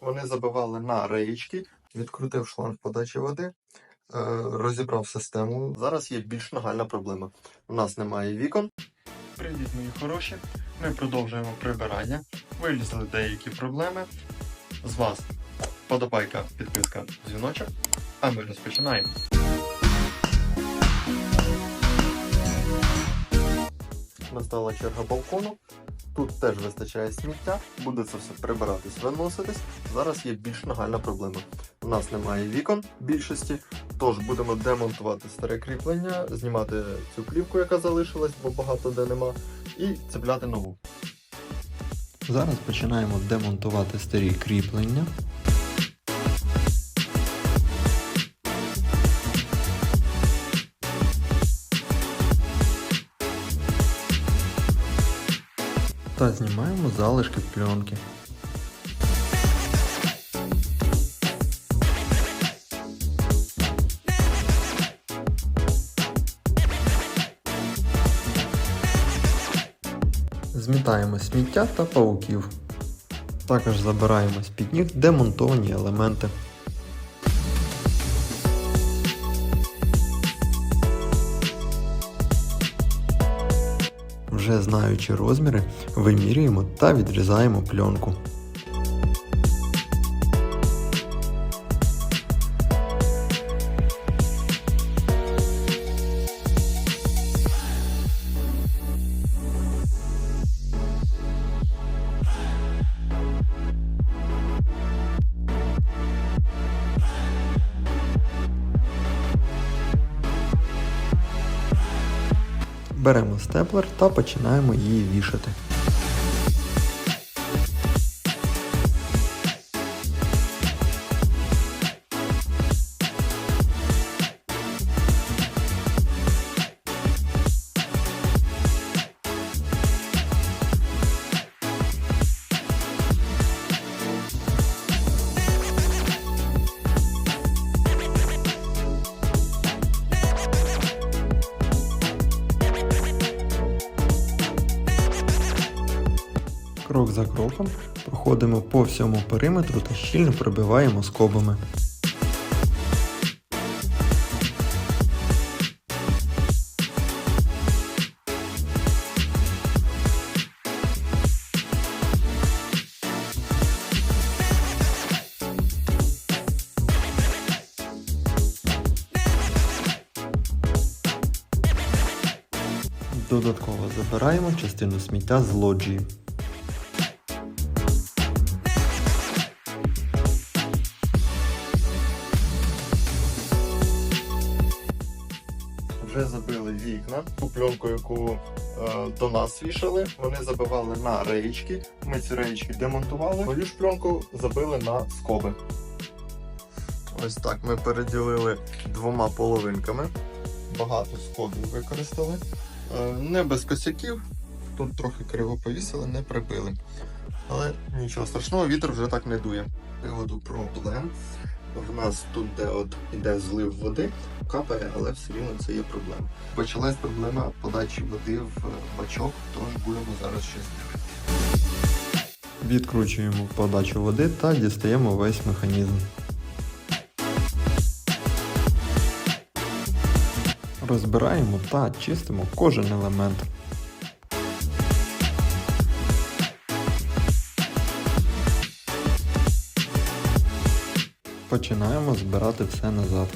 Вони забивали на реєчки, відкрутив шланг подачі води, е, розібрав систему. Зараз є більш нагальна проблема. У нас немає вікон. Привіт, мої хороші. Ми продовжуємо прибирання. Вилізли деякі проблеми. З вас подобайка, підписка, дзвіночок. А ми розпочинаємо. Настала черга балкону. Тут теж вистачає сміття, буде це все прибиратись, виноситись. Зараз є більш нагальна проблема. У нас немає вікон більшості, тож будемо демонтувати старе кріплення, знімати цю плівку, яка залишилась, бо багато де нема, і цепляти нову. Зараз починаємо демонтувати старі кріплення. Та знімаємо залишки пленки. Змітаємо сміття та пауків. Також забираємо з-під ніг демонтовані елементи. Вже знаючи розміри, вимірюємо та відрізаємо пленку. Беремо степлер та починаємо її вішати. Крок за кроком проходимо по всьому периметру та щільно пробиваємо скобами. Додатково забираємо частину сміття з лоджії. Вже забили вікна, ту пленку, яку е, до нас вішали. Вони забивали на реєчки. Ми ці реєчки демонтували. Свою ж пленку забили на скоби. Ось так ми переділили двома половинками. Багато скобів використали. Е, не без косяків. Тут трохи криво повісили, не прибили. Але нічого страшного, вітер вже так не дує. Приводу проблем. В нас тут, де от іде злив води, капає, але все рівно це є проблема. Почалась проблема подачі води в бачок, тож будемо зараз щось. Відкручуємо подачу води та дістаємо весь механізм. Розбираємо та чистимо кожен елемент. Починаємо збирати все назад.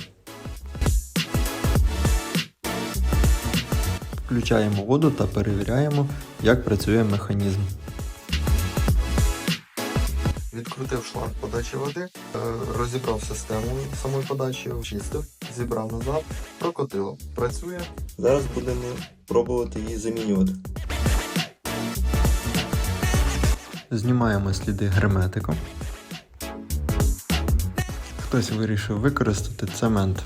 Включаємо воду та перевіряємо, як працює механізм. Відкрутив шланг подачі води, е, розібрав систему самої подачі, очистив, зібрав назад, прокотило. Працює. Зараз будемо пробувати її замінювати. Знімаємо сліди герметиком. Хтось вирішив використати цемент.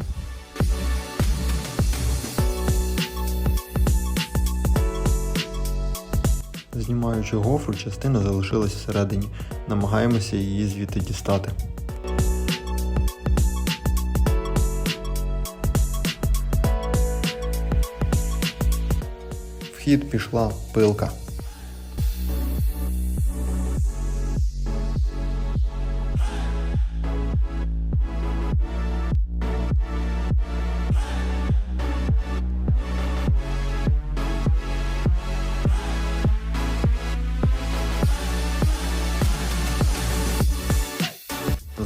Знімаючи гофру, частина залишилась всередині. Намагаємося її звідти дістати. В хід пішла пилка.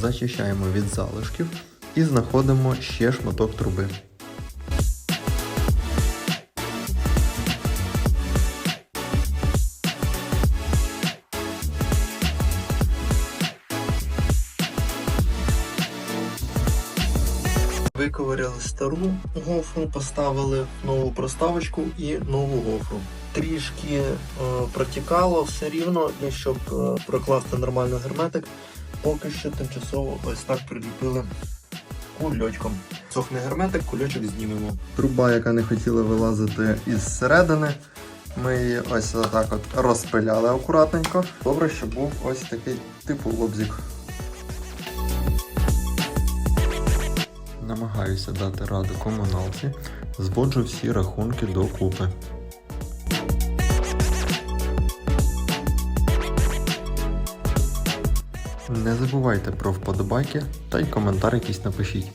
Зачищаємо від залишків і знаходимо ще шматок труби. Виковиряли стару гофру, поставили нову проставочку і нову гофру. Трішки е, протікало все рівно, і щоб е, прокласти нормально герметик, поки що тимчасово ось так приліпили кульочком. Сохне герметик, кульочок знімемо. Труба, яка не хотіла вилазити із середини. Ми її ось так от розпиляли акуратненько. Добре, що був ось такий типу лобзик. Намагаюся дати раду комуналці, зводжу всі рахунки докупи. Не забувайте про вподобайки та й коментар якийсь напишіть.